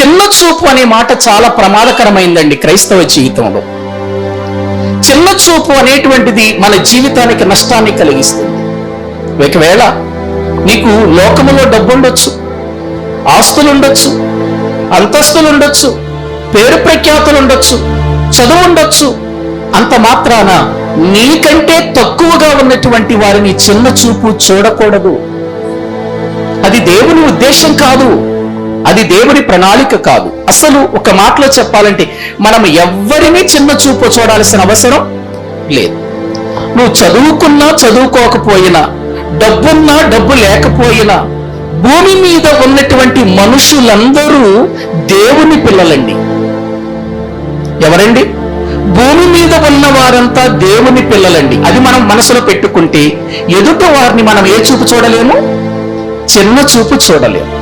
చిన్న చూపు అనే మాట చాలా ప్రమాదకరమైందండి క్రైస్తవ జీవితంలో. చిన్న చూపు అనేటువంటిది మన జీవితానికి నష్టాన్ని కలిగిస్తుంది. ఒకవేళ నీకు లోకములో డబ్బు ఉండొచ్చు ఆస్తులు ఉండొచ్చు అంతస్తులు ఉండొచ్చు పేరు ప్రఖ్యాతులు ఉండొచ్చు చదువు ఉండొచ్చు అంత మాత్రాన నీకంటే తక్కువగా ఉన్నటువంటి వారిని చిన్న చూపు చూడకూడదు. అది దేవుని ఉద్దేశం కాదు. అది దేవుడి ప్రణాళిక కాదు. అసలు ఒక మాటలో చెప్పాలంటే మనం ఎవ్వరిని చిన్న చూపు చూడాల్సిన అవసరం లేదు. నువ్వు చదువుకున్నా చదువుకోకపోయినా డబ్బున్నా డబ్బు లేకపోయినా భూమి మీద ఉన్నటువంటి మనుషులందరూ దేవుని పిల్లలండి. ఎవరండి? భూమి మీద ఉన్న వారంతా దేవుని పిల్లలండి. అది మనం మనసులో పెట్టుకుంటే ఎదుట వారిని మనం ఏ చూపు చూడలేము? చిన్న చూపు చూడలేము.